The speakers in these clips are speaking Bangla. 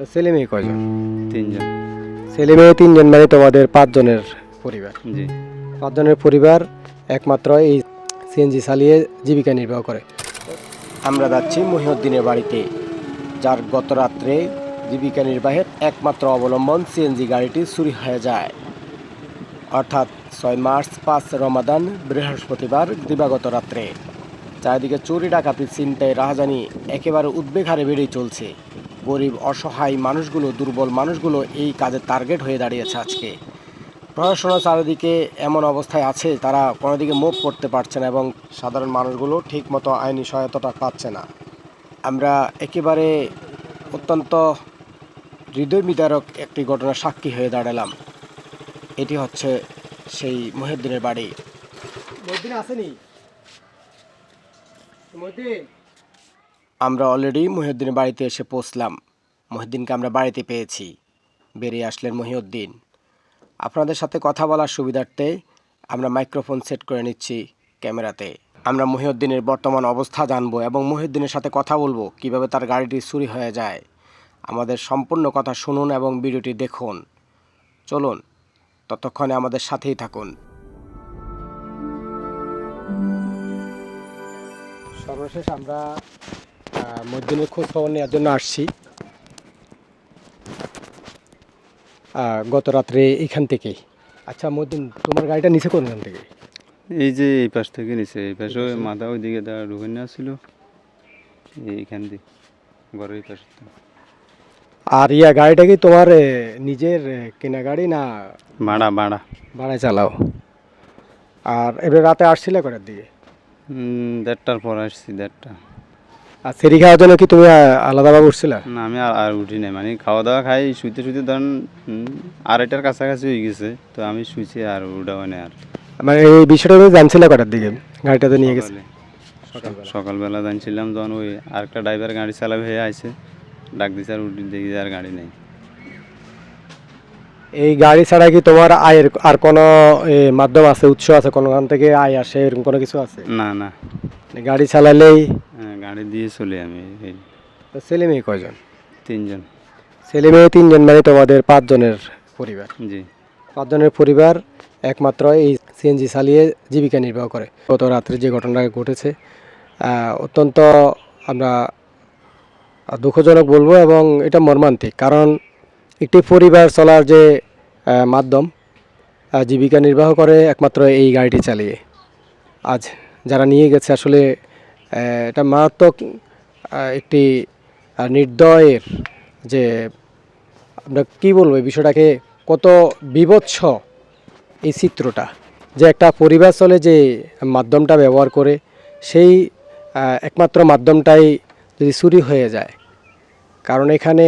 ছেলে মেয়ে কয়জন? তিনজন। ছেলে মেয়ে তিনজন মানে তোমাদের পাঁচজনের পরিবার। জি। পাঁচজনের পরিবার একমাত্র এই সিএনজি চালিয়ে জীবিকা নির্বাহ করে। আমরা যাচ্ছি মহিউদ্দিনের বাড়িতে যার গত রাত্রে জীবিকা নির্বাহের একমাত্র অবলম্বন সিএনজি গাড়িটি চুরি হয়ে যায়। অর্থাৎ ছয় মার্চ পাঁচ রমাদান বৃহস্পতিবার দিবাগত রাত্রে। চারিদিকে চুরি ডাকাতি চিন্তায় রাহাজানি একেবারে উদ্বেগ হারে বেড়েই চলছে। গরিব, অসহায় মানুষগুলো, দুর্বল মানুষগুলো এই কাজে টার্গেট হয়ে দাঁড়িয়েছে আজকে। প্রশাসনের চারিদিকে এমন অবস্থায় আছে, তারা কোনো দিকে মুভ করতে পারছে না এবং সাধারণ মানুষগুলো ঠিকমতো আইনি সহায়তাটা পাচ্ছে না। আমরা একেবারে অত্যন্ত হৃদয় বিদারক একটি ঘটনার সাক্ষী হয়ে দাঁড়ালাম। এটি হচ্ছে সেই মহিউদ্দিনের বাড়ি। আসেনি? আমরা অলরেডি মহিউদ্দিনের বাড়িতে এসে পৌঁছলাম। মহিউদ্দিনকে আমরা বাড়িতে পেয়েছি। বেরিয়ে আসলেন মহিউদ্দিন। আপনাদের সাথে কথা বলার সুবিধার্থে আমরা মাইক্রোফোন সেট করে নিচ্ছি ক্যামেরাতে। আমরা মহিউদ্দিনের বর্তমান অবস্থা জানব এবং মহিউদ্দিনের সাথে কথা বলব, কীভাবে তার গাড়িটি চুরি হয়ে যায়। আমাদের সম্পূর্ণ কথা শুনুন এবং ভিডিওটি দেখুন। চলুন, ততক্ষণে আমাদের সাথেই থাকুন। সর্বশেষ আমরা মহিউদ্দিনের খোঁজ খবর নেওয়ার জন্য আসছি। গত রাত্রে এখান থেকেই। আচ্ছা মদিন তোমার গাড়িটা নিচে কোন এখান থেকে? এই যে এই পাশ থেকে নিছে এই পাশে ওই মাথা ওইদিকে দাঁড়া ঢুকে নেওয়া ছিল এইখান দিয়ে ঘরের পাশে। আর ইয়া গাড়িটা কি তোমার নিজের কেনা গাড়ি না ভাড়া ভাড়া। ভাড়ায় চালাও? আর এবার রাতে আসছিলে কটার দিকে? দেড়টার পর আসছি দেড়টা। আর সেরি খাওয়ার জন্য কি তুমি আলাদাভাবে উঠছিলে? না আমি আর উঠি নাই। মানে খাওয়া দাওয়া খাই শুইতে শুইতে ধরেন আড়াইটার কাছাকাছি হয়ে গেছে তো আমি শুইছি আর উঠা হয় না আর। মানে এই বিষয়টা তুমি জানছিলে কটার দিকে? গাড়িটা তো নিয়ে গেছে? সকালে সকালবেলা জানছিলাম যখন ওই আরেকটা ড্রাইভার গাড়ি চালাবে হয়ে আইছে ডাক দিছে আর উঠি দেখি আর গাড়ি নেই। এই গাড়ি ছাড়া কি তোমার আয়ের আর কোনো মাধ্যম আছে উৎস আছে কোনোখান থেকে আয় আসে এরকম কোনো কিছু আছে? না না। গাড়ি চালালেই গাড়ি দিয়ে চলে আমি এই তো ছেলে মেয়ে কয়জন? তিনজন। ছেলে মেয়ে তিনজন মানে তোমাদের পাঁচজনের পরিবার? জি। পাঁচজনের পরিবার একমাত্র এই সিএনজি চালিয়ে জীবিকা নির্বাহ করে। গত রাত্রে যে ঘটনাটা ঘটেছে আহ, অত্যন্ত আমরা দুঃখজনক বলব এবং এটা মর্মান্তিক। কারণ একটি পরিবার চলার যে আহ, মাধ্যম আহ, জীবিকা নির্বাহ করে একমাত্র এই গাড়িটি চালিয়ে। আজ যারা নিয়ে গেছে আসলে আহ, এটা মারাত্মক একটি নির্দয়ের যে, আমরা কী বলব বিষয়টাকে, কত বিভৎস এই চিত্রটা। যে একটা পরিবার চলে যে মাধ্যমটা ব্যবহার করে, সেই একমাত্র মাধ্যমটাই যদি চুরি হয়ে যায়। কারণ এখানে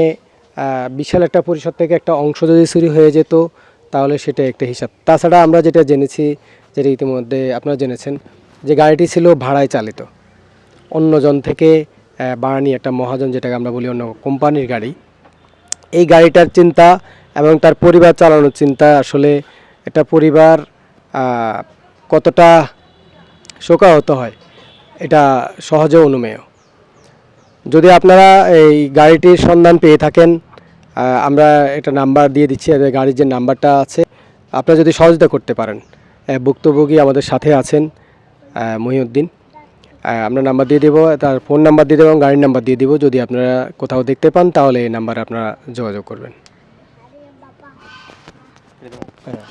বিশাল একটা পরিষদ থেকে একটা অংশ যদি চুরি হয়ে যেত, তাহলে সেটা একটা হিসাব। তাছাড়া আমরা যেটা জেনেছি যেটা ইতিমধ্যে আপনারা জেনেছেন, যে গাড়িটি ছিল ভাড়ায় চালিত। অন্যজন থেকে আহ, একটা মহাজন যেটাকে আমরা বলি অন্য কোম্পানির গাড়ি। এই গাড়িটার চিন্তা এবং তার পরিবার চালানোর চিন্তা আসলে একটা পরিবার কতটা শোকাহত হয় এটা সহজে অনুমেয়। যদি আপনারা এই গাড়িটির সন্ধান পেয়ে থাকেন আমরা এটা নাম্বার দিয়ে দিচ্ছি গাড়ির যে নাম্বারটা আছে আপনারা যদি সহযোগিতা করতে পারেন ভুক্তভোগী আমাদের সাথে আছেন মহিউদ্দিন। আমরা নাম্বার দিয়ে দেবো তার ফোন নাম্বার দিয়ে দেবো এবং গাড়ির নাম্বার দিয়ে দেবো। যদি আপনারা কোথাও দেখতে পান তাহলে এই নাম্বারে আপনারা যোগাযোগ করবেন। হ্যাঁ।